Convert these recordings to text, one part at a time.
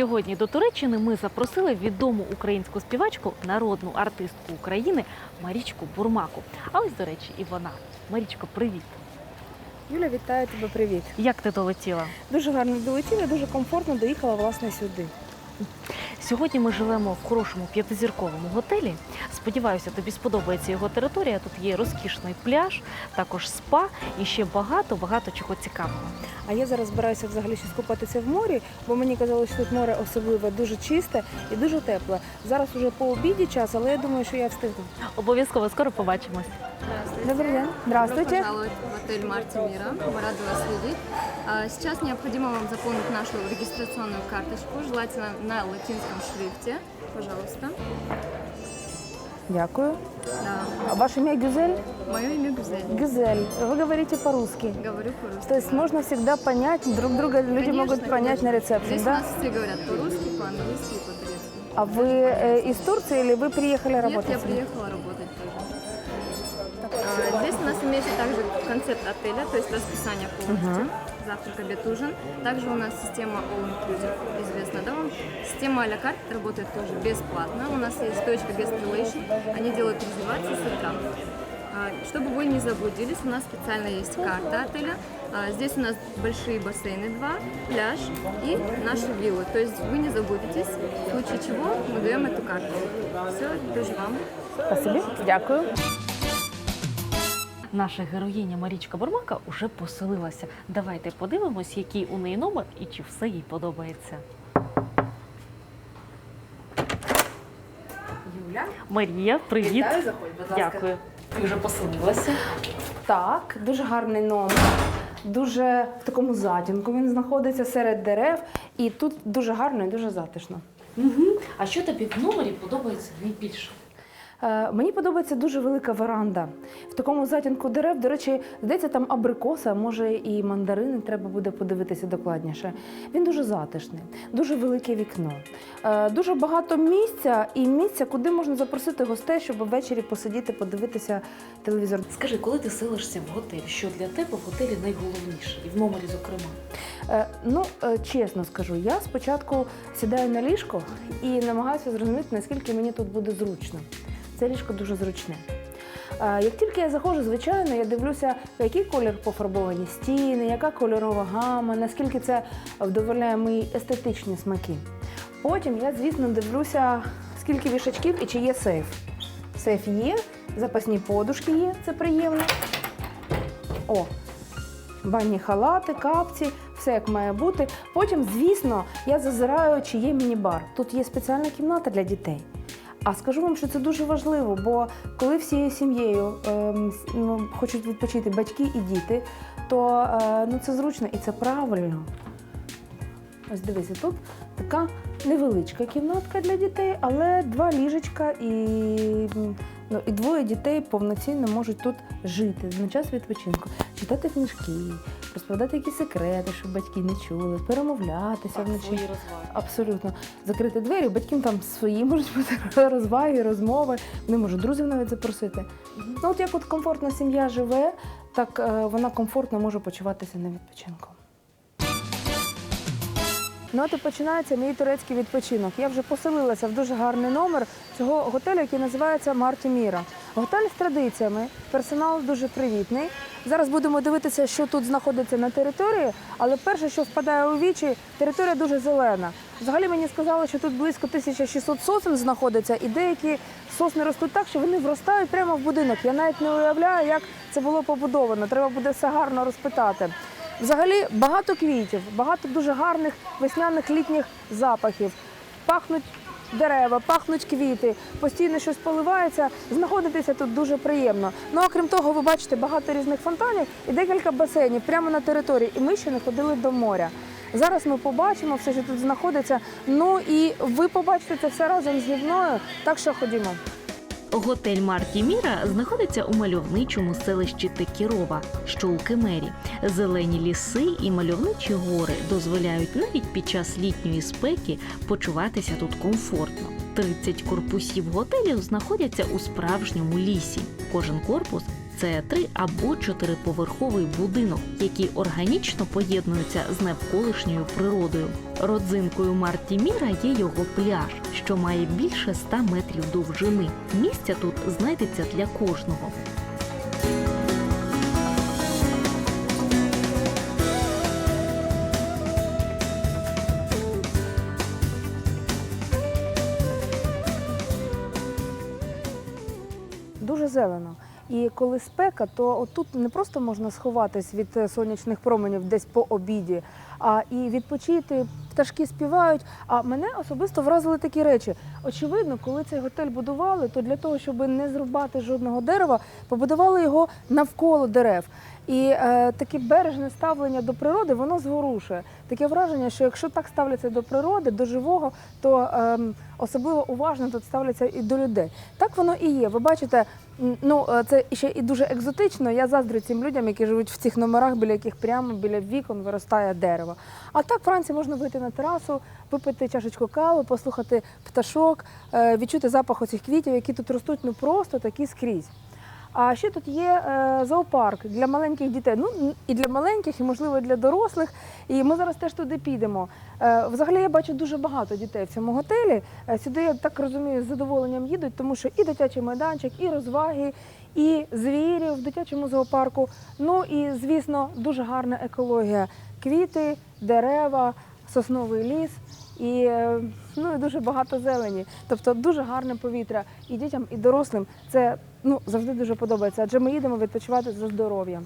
Сьогодні до Туреччини ми запросили відому українську співачку, народну артистку України Марічку Бурмаку. А ось, до речі, і вона. Марічко, привіт! Юля, вітаю тебе, привіт. Як ти долетіла? Дуже гарно долетіла, дуже комфортно доїхала власне сюди. Сьогодні ми живемо в хорошому п'ятизірковому готелі. Сподіваюся, тобі сподобається його територія. Тут є розкішний пляж, також спа і ще багато багато чого цікавого. А я зараз збираюся взагалі ще скупатися в морі, бо мені казали, що тут море особливе, дуже чисте і дуже тепле. Зараз уже по обіді час, але я думаю, що я встигну. Обов'язково скоро побачимось. Добрий день. Добро Здравствуйте. пожаловать в отель Марти Мира. Мы рады вас видеть. Сейчас необходимо вам заполнить нашу регистрационную карточку, желательно на латинском шрифте. Пожалуйста. Дякую. Да. А ваше имя Гюзель? Мое имя Гюзель. Гюзель. Вы говорите по-русски. Говорю по-русски. То есть можно всегда понять друг друга, люди Конечно, могут понять на конечно. рецепте, Здесь у да? нас все говорят по-русски, по-английски по-турецки. А вы э, из Турции или вы приехали Нет, работать? я приехала работать Здесь у нас имеется также концепт отеля, то есть расписание полностью. Завтрак, обед, ужин. Также у нас система All Inclusive, известна, да вам? Система а-ля карт работает тоже бесплатно. У нас есть точка Guest Relation, они делают резервации с утра. А, Чтобы вы не заблудились, у нас специально есть карта отеля. А, Здесь у нас большие бассейны два, пляж и наши виллы. То есть вы не заблудитесь, в случае чего мы даем эту карту. Все, тоже вам. Спасибо. Дякую. Наша героїня Марічка Бурмака уже поселилася. Давайте подивимось, який у неї номер і чи все їй подобається. Юля. Марія, привіт. Вітаю, заходь, будь ласка. Дякую. Ти вже поселилася. Так, дуже гарний номер. Дуже в такому затінку він знаходиться серед дерев, і тут дуже гарно і дуже затишно. Угу. А що тобі в номері подобається найбільше? Е, мені подобається дуже велика веранда. В такому затінку дерев, до речі, здається, там абрикоса, може і мандарини, треба буде подивитися докладніше. Він дуже затишний, дуже велике вікно, е, дуже багато місця і місця, куди можна запросити гостей, щоб ввечері посидіти, подивитися телевізор. Скажи, коли ти селишся в готель, що для тебе в готелі найголовніше? І в номері, зокрема. Е, Ну, е, чесно скажу, я спочатку сідаю на ліжко і намагаюся зрозуміти, наскільки мені тут буде зручно. Це ліжко дуже зручне. Е, Як тільки я заходжу, звичайно, я дивлюся, який колір пофарбовані стіни, яка кольорова гама, наскільки це вдовольняє мої естетичні смаки. Потім я, звісно, дивлюся, скільки вішачків і чи є сейф. Сейф є, запасні подушки є, це приємно. О, банні халати, капці, все як має бути. Потім, звісно, я зазираю, чи є міні-бар. Тут є спеціальна кімната для дітей. А скажу вам, що це дуже важливо, бо коли всією сім'єю ем, ну, хочуть відпочити батьки і діти, то е, ну, це зручно і це правильно. Ось дивися, тут така невеличка кімнатка для дітей, але два ліжечка і, ну, і двоє дітей повноцінно можуть тут жити на час відпочинку, читати книжки, розповідати якісь секрети, щоб батьки не чули, перемовлятися вночі. свої розваги. Абсолютно. Закрити двері, батькам там свої можуть бути розваги, розмови. Вони можуть друзів навіть запросити. Ну, от як от комфортна сім'я живе, так е, вона комфортно може почуватися на відпочинку. Ну, от і починається мій турецький відпочинок. Я вже поселилася в дуже гарний номер цього готелю, який називається Марті Міра. Готель з традиціями, персонал дуже привітний. Зараз будемо дивитися, що тут знаходиться на території, але перше, що впадає у вічі, територія дуже зелена. Взагалі мені сказали, що тут близько 1600 сосен знаходиться, і деякі сосни ростуть так, що вони вростають прямо в будинок. Я навіть не уявляю, як це було побудовано. Треба буде все гарно розпитати. Взагалі багато квітів, багато дуже гарних весняних літніх запахів. Пахнуть дерева, пахнуть квіти, постійно щось поливається. Знаходитися тут дуже приємно. Ну окрім того, ви бачите багато різних фонтанів і декілька басейнів прямо на території. І ми ще не ходили до моря. Зараз ми побачимо все, що тут знаходиться. Ну і ви побачите це все разом зі мною. Так що ходімо. Готель Марті Міра знаходиться у мальовничому селищі Текірова, що у Кемері. Зелені ліси і мальовничі гори дозволяють навіть під час літньої спеки почуватися тут комфортно. 30 корпусів готелю знаходяться у справжньому лісі. Кожен корпус Це три або чотириповерховий будинок, які органічно поєднуються з навколишньою природою. Родзинкою Марті Міра є його пляж, що має більше 100 метрів довжини. Місця тут знайдеться для кожного. Дуже зелено. І коли спека, то отут не просто можна сховатись від е, сонячних променів десь по обіді, а і відпочити. Пташки співають. А мене особисто вразили такі речі. Очевидно, коли цей готель будували, то для того, щоб не зрубати жодного дерева, побудували його навколо дерев. І е, таке бережне ставлення до природи воно зворушує. Таке враження, що якщо так ставляться до природи, до живого, то ем, особливо уважно тут ставляться і до людей. Так воно і є. Ви бачите, ну е, це ще і дуже екзотично. Я заздрю цим людям, які живуть в цих номерах, біля яких прямо біля вікон виростає дерево. А так вранці можна вийти на терасу, випити чашечку кави, послухати пташок, е, відчути запах оцих квітів, які тут ростуть ну просто такі скрізь. А ще тут є е, зоопарк для маленьких дітей. Ну і для маленьких, і можливо для дорослих. І ми зараз теж туди підемо. Е, взагалі я бачу дуже багато дітей в цьому готелі. Е, сюди я так розумію, з задоволенням їдуть, тому що і дитячий майданчик, і розваги, і звірі в дитячому зоопарку. Ну і звісно, дуже гарна екологія. Квіти, дерева, сосновий ліс. І, ну, і дуже багато зелені. Тобто дуже гарне повітря і дітям, і дорослим. Це ну, завжди дуже подобається, адже ми їдемо відпочивати за здоров'ям.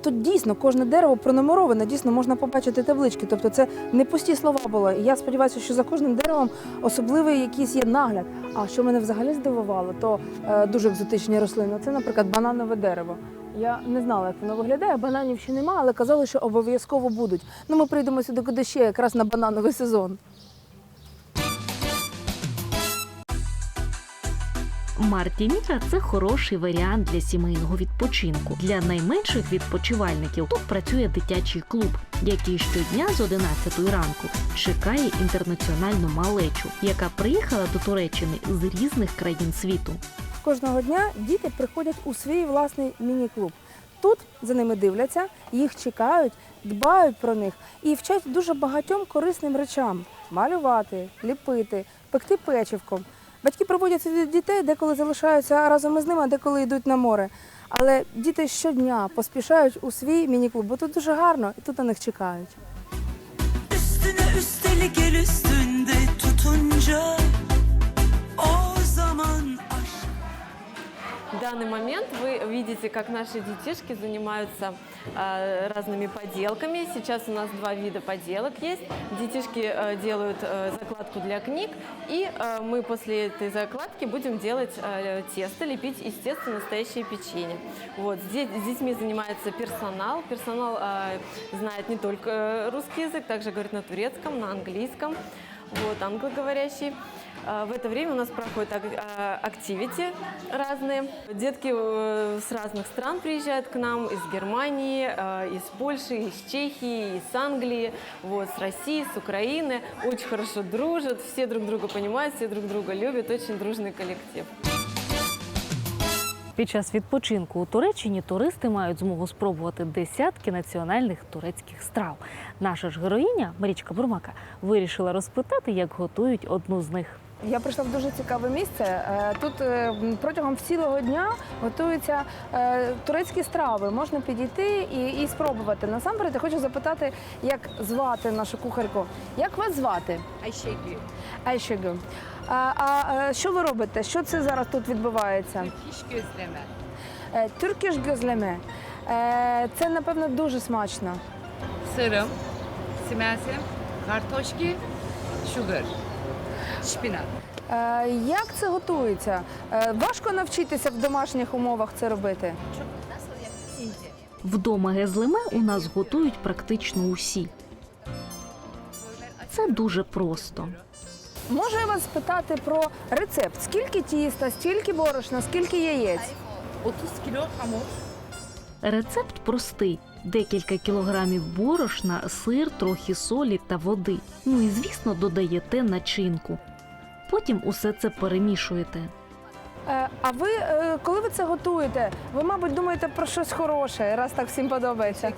Тут дійсно кожне дерево пронумероване, дійсно можна побачити таблички. Тобто це не пусті слова були. Я сподіваюся, що за кожним деревом особливий якийсь є нагляд. А що мене взагалі здивувало, то е, дуже екзотичні рослини. Це, наприклад, бананове дерево. Я не знала, як воно виглядає. Бананів ще немає, але казали, що обов'язково будуть. Ну, ми прийдемо сюди куди ще якраз на банановий сезон. Марті Міра це хороший варіант для сімейного відпочинку. Для найменших відпочивальників тут працює дитячий клуб, який щодня з 11 ранку чекає інтернаціональну малечу, яка приїхала до Туреччини з різних країн світу. Кожного дня діти приходять у свій власний міні-клуб. Тут за ними дивляться, їх чекають, дбають про них і вчать дуже багатьом корисним речам: малювати, ліпити, пекти печивко. Батьки проводять дітей, деколи залишаються разом із ними, а деколи йдуть на море. Але діти щодня поспішають у свій міні-клуб, бо тут дуже гарно і тут на них чекають. Üstüne üstelik el üstünde tutunca В данный момент вы видите, как наши детишки занимаются э, разными поделками. Сейчас у нас два вида поделок есть. Детишки э, делают э, закладку для книг, и э, мы после этой закладки будем делать э, тесто, лепить из теста настоящее печенье. Вот здесь с детьми занимается персонал. Персонал э, знает не только э, русский язык, также говорит на турецком, на английском. Вот англоговорящий. А, В это время у нас проходят ак- а, активити разные. Детки э, с разных стран приезжают к нам, из Германии, э, из Польши, из Чехии, из Англии, вот, с России, с Украины. Очень хорошо дружат, все друг друга понимают, все друг друга любят, очень дружный коллектив. Під час відпочинку у Туреччині туристи мають змогу спробувати десятки національних турецьких страв. Наша ж героїня Марічка Бурмака вирішила розпитати, як готують одну з них. Я прийшла в дуже цікаве місце. Е, Тут е, протягом цілого дня готуються е, турецькі страви. Можна підійти і, і спробувати. Насамперед, я хочу запитати, як звати нашу кухарку. Як вас звати? Ayşegül. Айшегю. А, а що ви робите? Що це зараз тут відбувається? Тюркіш гюзлеме. Е, Це, напевно, дуже смачно. Sırım, simensem, kartoşki, sugar, şpinat. Е, Як це готується? Е, Важко навчитися в домашніх умовах це робити? Вдома гезлеме у нас готують практично усі. Це дуже просто. Можу я вас спитати про рецепт? Скільки тіста, стільки борошна, скільки яєць? 30 kilo hamur, Рецепт простий: декілька кілограмів борошна, сир, трохи солі та води. Ну і звісно, додаєте начинку. Потім усе це перемішуєте. Е, А ви, е, коли ви це готуєте, ви, мабуть, думаєте про щось хороше, раз так всім подобається.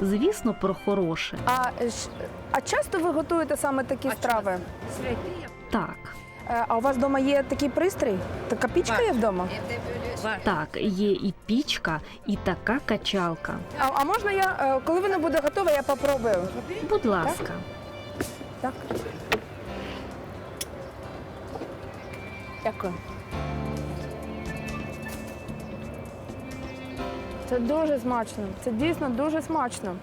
Звісно, про хороше. А, е, а часто ви готуєте саме такі страви? Так, А у вас вдома є такий пристрій? Така пічка є вдома? Так, є і пічка, і така качалка. А, а можна я, коли воно буде готове, я попробую? Будь ласка. Так. Дякую. Це дуже смачно. Це дійсно дуже смачно.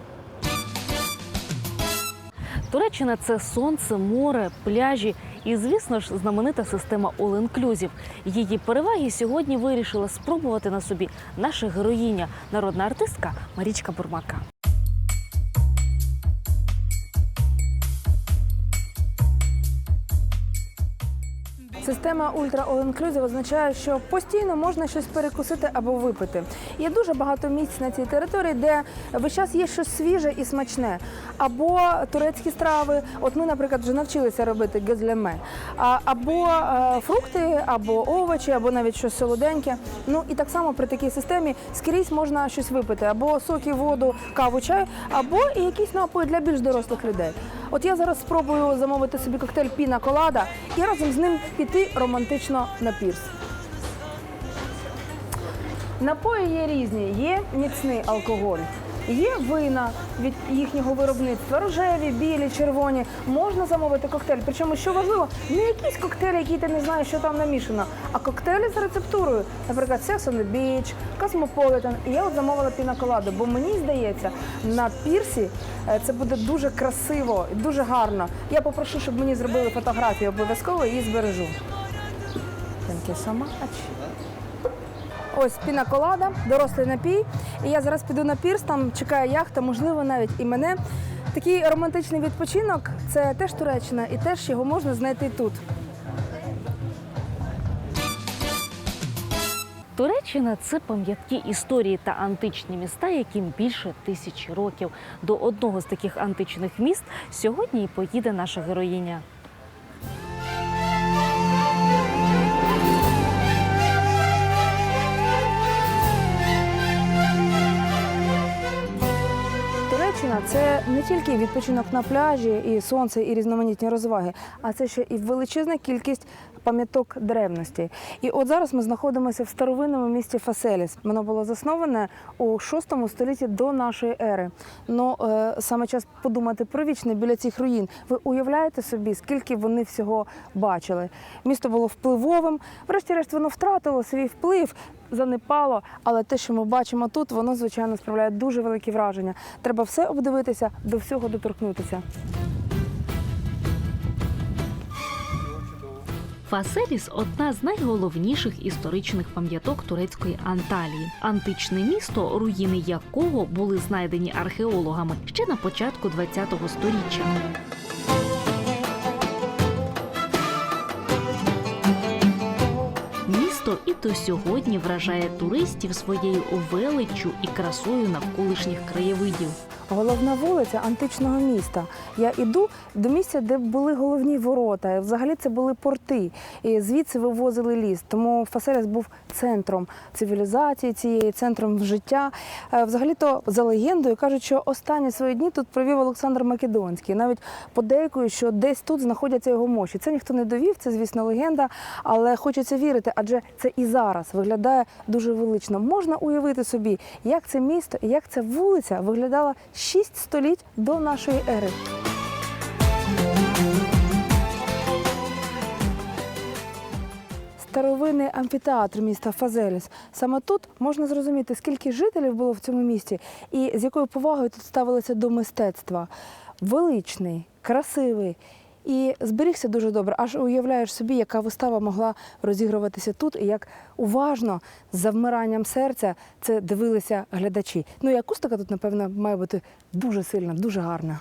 Туреччина це сонце, море, пляжі і, звісно ж, знаменита система All Inclusive. Її переваги сьогодні вирішила спробувати на собі наша героїня, народна артистка Марічка Бурмака. Система Ultra Inclusive означає, що постійно можна щось перекусити або випити. Є дуже багато місць на цій території, де весь час є щось свіже і смачне. Або турецькі страви. От ми, наприклад, вже навчилися робити гезлеме. Або е, фрукти, або овочі, або навіть щось солоденьке. Ну і так само при такій системі скрізь можна щось випити, або соки, воду, каву, чай, або і якісь напої для більш дорослих людей. От я зараз спробую замовити собі коктейль піна колада і разом з ним піти романтично на пірс. Напої є різні, є міцний алкоголь. Є вина від їхнього виробництва, рожеві, білі, червоні. Можна замовити коктейль. Причому, що важливо, не якісь коктейлі, які ти не знаєш, що там намішано, а коктейлі з рецептурою. Наприклад, Sex on the. І я от замовила пінаколаду, бо мені здається, на пірсі е, це буде дуже красиво і дуже гарно. Я попрошу, щоб мені зробили фотографію обов'язково і збережу. Thank you so much. Ось пінаколада, дорослий напій. І я зараз піду на пірс, там чекає яхта, можливо, навіть і мене. Такий романтичний відпочинок це теж Туреччина, і теж його можна знайти тут. Туреччина це пам'ятки історії та античні міста, яким більше тисячі років. До одного з таких античних міст сьогодні і поїде наша героїня. Це не тільки відпочинок на пляжі, і сонце, і різноманітні розваги, а це ще і величезна кількість пам'яток древності. І от зараз ми знаходимося в старовинному місті Фаселіс. Воно було засноване у 6 столітті до нашої ери. Ну е, саме час подумати про вічне біля цих руїн. Ви уявляєте собі, скільки вони всього бачили? Місто було впливовим. Врешті-решт воно втратило свій вплив. Занепало, але те, що ми бачимо тут, воно звичайно справляє дуже великі враження. Треба все обдивитися, до всього доторкнутися. Фаселіс одна з найголовніших історичних пам'яток турецької Анталії. Античне місто, руїни якого були знайдені археологами ще на початку ХХ століття. Місто і до сьогодні вражає туристів своєю величчю і красою навколишніх краєвидів. Головна вулиця античного міста. Я іду до місця, де були головні ворота. Взагалі це були порти. І звідси вивозили ліс. Тому Фаселіс був центром цивілізації цієї, центром життя. Е, Взагалі-то за легендою кажуть, що останні свої дні тут провів Олександр Македонський. Навіть подейкують, що десь тут знаходяться його мощі. Це ніхто не довів, це звісно легенда, але хочеться вірити, адже це і зараз виглядає дуже велично. Можна уявити собі, як це місто як ця вулиця виглядала шість століть до нашої ери. Старовинний амфітеатр міста Фазеліс. Саме тут можна зрозуміти, скільки жителів було в цьому місті і з якою повагою тут ставилися до мистецтва. Величний, красивий. І зберігся дуже добре. Аж уявляєш собі, яка вистава могла розігруватися тут, і як уважно, з завмиранням серця, це дивилися глядачі. Ну і акустика тут, напевно, має бути дуже сильна, дуже гарна.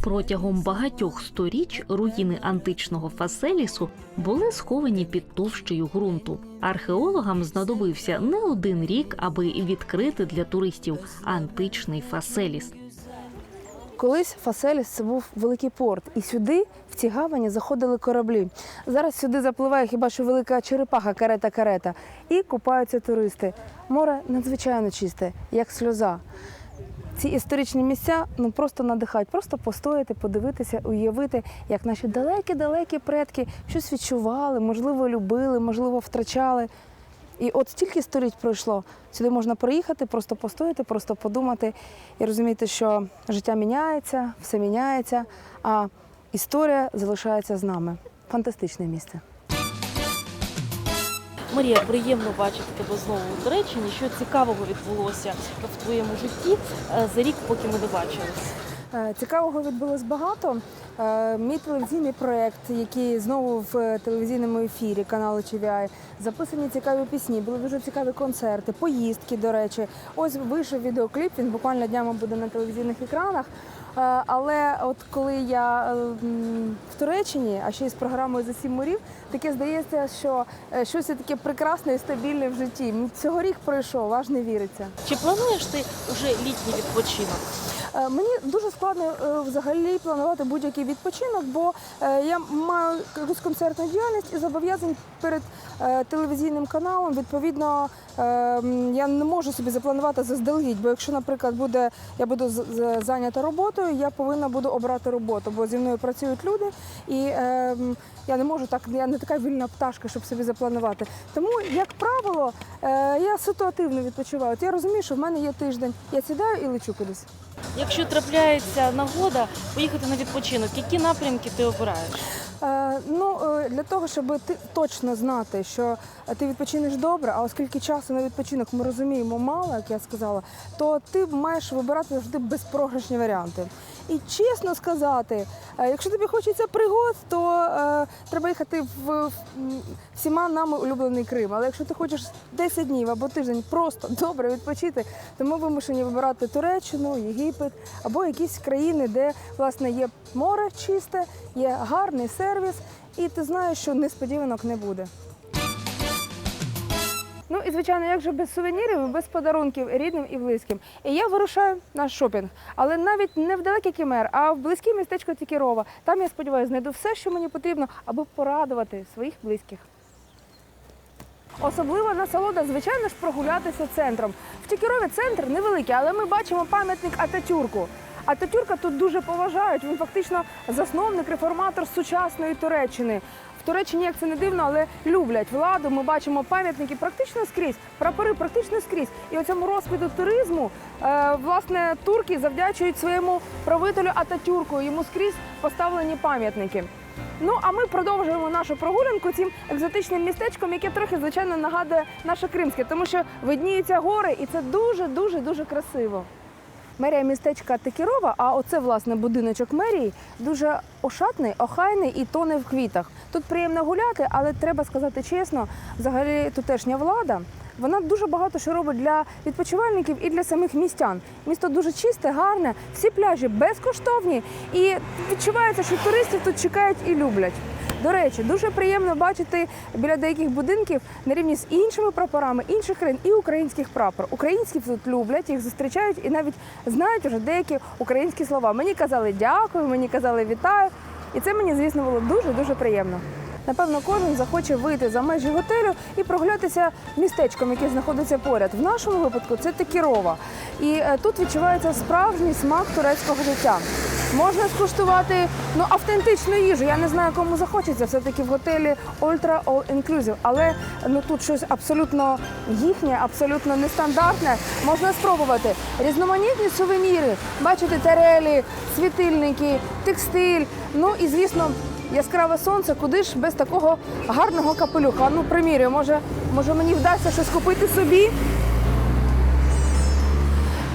Протягом багатьох сторіч руїни античного Фаселісу були сховані під товщею ґрунту. Археологам знадобився не один рік, аби відкрити для туристів античний Фаселіс. Колись Фаселіс це був великий порт, і сюди, в ці гавані, заходили кораблі. Зараз сюди запливає хіба що велика черепаха, карета-карета, і купаються туристи. Море надзвичайно чисте, як сльоза. Ці історичні місця ну просто надихають, просто постояти, подивитися, уявити, як наші далекі-далекі предки щось відчували, можливо, любили, можливо, втрачали. І от стільки століть пройшло. Сюди можна приїхати, просто постояти, просто подумати і розуміти, що життя міняється, все міняється, а історія залишається з нами. Фантастичне місце. Марія, приємно бачити тебе знову у Туреччині. Що цікавого відбулося в твоєму житті е, за рік, поки ми не бачились? Е, Цікавого відбулось багато. Е, Мій телевізійний проєкт, який знову в телевізійному ефірі каналу TVI, записані цікаві пісні, були дуже цікаві концерти, поїздки, до речі. Ось вийшов відеокліп, він буквально днями буде на телевізійних екранах. Е, Але от коли я в Туреччині, а ще й з програмою за сім морів, таке здається, що щось таке прекрасне і стабільне в житті. Цього рік пройшов, аж не віриться. Чи плануєш ти вже літній відпочинок? Е, Мені дуже складно е, взагалі планувати будь-який відпочинок, бо е, я маю якусь концертну діяльність і зобов'язань перед телевізійним каналом. Відповідно, я не можу собі запланувати заздалегідь, бо якщо, наприклад, буде я буду зайнята роботою, я повинна буду обрати роботу, бо зі мною працюють люди, і я не можу так, я не така вільна пташка, щоб собі запланувати. Тому, як правило, я ситуативно відпочиваю. Я розумію, що в мене є тиждень. Я сідаю і лечу кудись. Якщо трапляється нагода поїхати на відпочинок, які напрямки ти обираєш? Е, ну, е, для того, щоб ти точно знати, що ти відпочинеш добре, а оскільки часу на відпочинок ми розуміємо мало, як я сказала, то ти маєш вибирати завжди безпрограшні варіанти. І чесно сказати, е, якщо тобі хочеться пригод, то е, треба їхати в, в всіма нами улюблений Крим. Але якщо ти хочеш 10 днів або тиждень просто добре відпочити, то ми вимушені вибирати Туреччину, Єгипет або якісь країни, де власне є море чисте, є гарний сервіс, і ти знаєш, що несподіванок не буде. Ну і звичайно, як же без сувенірів, без подарунків рідним і близьким. І я вирушаю на шопінг, але навіть не в далекий кемер, а в близьке містечко Тікірова. Там я сподіваюся, знайду все, що мені потрібно, аби порадувати своїх близьких. Особлива насолода, звичайно ж, прогулятися центром. В Тікірові центр невеликий, але ми бачимо пам'ятник Ататюрку. Ататюрка тут дуже поважають. Він фактично засновник, реформатор сучасної Туреччини. В Туреччині, як це не дивно, але люблять владу. Ми бачимо пам'ятники практично скрізь, прапори практично скрізь. І оцьому розквіту туризму е, власне турки завдячують своєму правителю Ататюрку. Йому скрізь поставлені пам'ятники. Ну а ми продовжуємо нашу прогулянку цим екзотичним містечком, яке трохи звичайно нагадує наше кримське, тому що видніються гори, і це дуже дуже дуже красиво. Мерія містечка Текірова, а оце власне будиночок мерії, дуже ошатний, охайний і тоне в квітах. Тут приємно гуляти, але треба сказати чесно, взагалі тутешня влада. Вона дуже багато що робить для відпочивальників і для самих містян. Місто дуже чисте, гарне, всі пляжі безкоштовні, і відчувається, що туристів тут чекають і люблять. До речі, дуже приємно бачити біля деяких будинків на рівні з іншими прапорами інших країн і українських прапор. Українські тут люблять, їх зустрічають і навіть знають уже деякі українські слова. Мені казали дякую, мені казали вітаю. І це мені, звісно, було дуже дуже приємно. Напевно, кожен захоче вийти за межі готелю і прогулятися містечком, яке знаходиться поряд. В нашому випадку це Текірова. І е, тут відчувається справжній смак турецького життя. Можна скуштувати ну, автентичну їжу. Я не знаю, кому захочеться. Все-таки в готелі Ultra All Inclusive. Але ну, тут щось абсолютно їхнє, абсолютно нестандартне. Можна спробувати. Різноманітні сувеніри. Бачите, тарелі, світильники, текстиль. Ну і звісно, яскраве сонце, куди ж без такого гарного капелюха. Ну, примірю, може, може мені вдасться щось купити собі.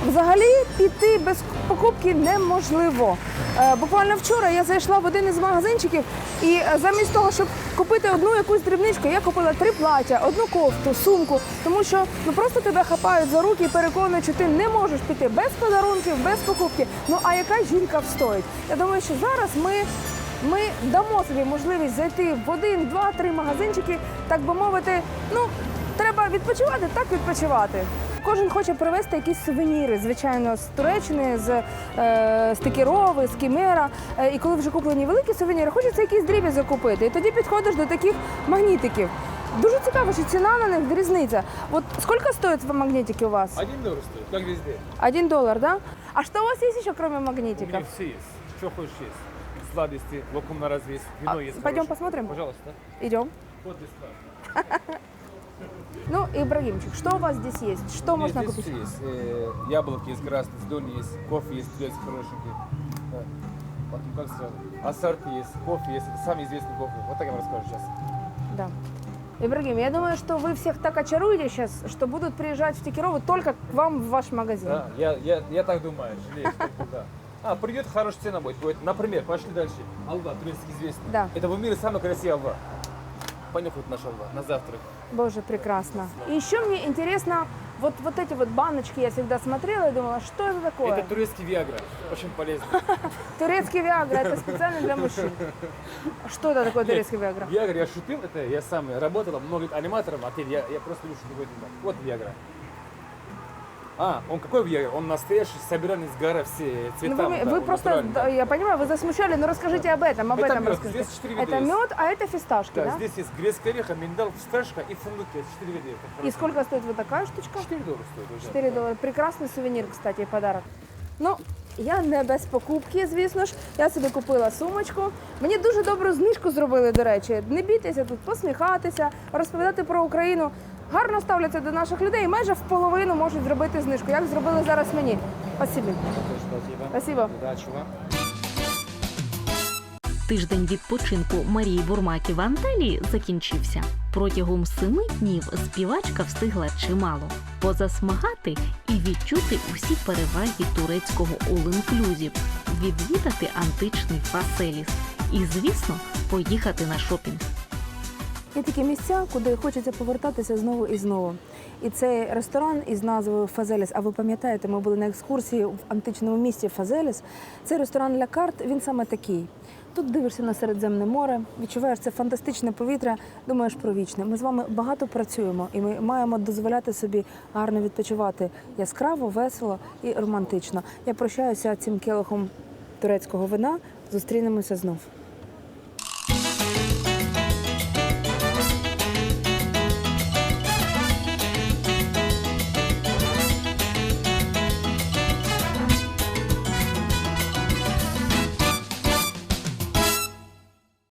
Взагалі піти без покупки неможливо. Е, Буквально вчора я зайшла в один із магазинчиків, і е, замість того, щоб купити одну якусь дрібничку, я купила три плаття, одну кофту, сумку, тому що ну просто тебе хапають за руки і переконують, що ти не можеш піти без подарунків, без покупки. Ну а яка жінка встоїть? Я думаю, що зараз ми. Ми дамо собі можливість зайти в один, два, три магазинчики, так би мовити. Ну, треба відпочивати, так відпочивати. кожен хоче привезти якісь сувеніри, звичайно, з Туреччини, з, е, з Текірови, з Кімера. Е, і коли вже куплені великі сувеніри, хочеться якісь дріб'язок купити. І тоді підходиш до таких магнітиків. Дуже цікаво, що ціна на них різниця. От скільки стоять магнітики у вас? Один доллар стоит, как везде. Один доллар, да? А что у вас есть еще, кроме У меня все есть. Что хочешь есть. Сладости, лукум на развес, вино А, есть. пойдем хорошее. посмотрим? Пожалуйста. Идем. Вот и страх. Ну, Ибрагимчик, что у вас здесь есть? Что У можно здесь купить? все есть. Э, яблоки есть красные, зеленые есть, кофе есть, турецкий хорошенький. Э, Потом как сразу? Ассорти есть, кофе есть. Самый известный кофе. Вот так я вам расскажу сейчас. Да. Ибрагим, я думаю, что вы всех так очаруете сейчас, что будут приезжать в Текирову только к вам в ваш магазин. Да, я, я, я так думаю, жалею, только да. А, придет хорошая цена будет. будет. Например, пошли дальше. Алва, турецкий известный. Да. Это в мире самая красивая алва. Понюхать наша алва на завтрак. Боже, прекрасно. И еще мне интересно, вот, вот эти вот баночки я всегда смотрела и думала, что это такое? Это турецкий виагра. Очень полезно. Турецкий виагра, это специально для мужчин. Что это такое турецкий виагра? Виагра я шутил, это я сам работал, много аниматором, а теперь я, я просто люблю шутить. Вот Виагра. А, он какой Виагра? Он настоящий, собранный с гора все Ну, цвета. вы, да, вы он просто, натуральный, да, да. я понимаю, вы засмущали, но расскажите об этом, об Это этом мед, расскажите. здесь четыре вида Это есть. мед, а это фисташки, Да, да? здесь есть грецкий орех, миндаль, фисташка и фундук. есть Четыре вида. Это И хорошо. сколько стоит вот такая штучка? 4 доллара стоит уже. 4 долари. Прекрасний сувенір, кстати, і подарок. Ну, я не без покупки, звісно ж. Я собі купила сумочку. Мені дуже добру знижку зробили, до речі. Не бійтеся тут посміхатися, розповідати про Україну. Гарно ставляться до наших людей і майже в половину можуть зробити знижку, як зробили зараз мені. Спасибі. Спасибо. Вам. Тиждень відпочинку Марії Бурмаки в Анталії закінчився. Протягом семи днів співачка встигла чимало позасмагати і відчути усі переваги турецького all-inclusive, відвідати античний Фаселіс і, звісно, поїхати на шопінг. Є такі місця, куди хочеться повертатися знову і знову. І цей ресторан із назвою Фазеліс. А ви пам'ятаєте, ми були на екскурсії в античному місті Фазеліс. Цей ресторан для карт він саме такий. Тут дивишся на Середземне море, відчуваєш це фантастичне повітря, думаєш про вічне. Ми з вами багато працюємо, і ми маємо дозволяти собі гарно відпочивати яскраво, весело і романтично. Я прощаюся цим келихом турецького вина. Зустрінемося знов.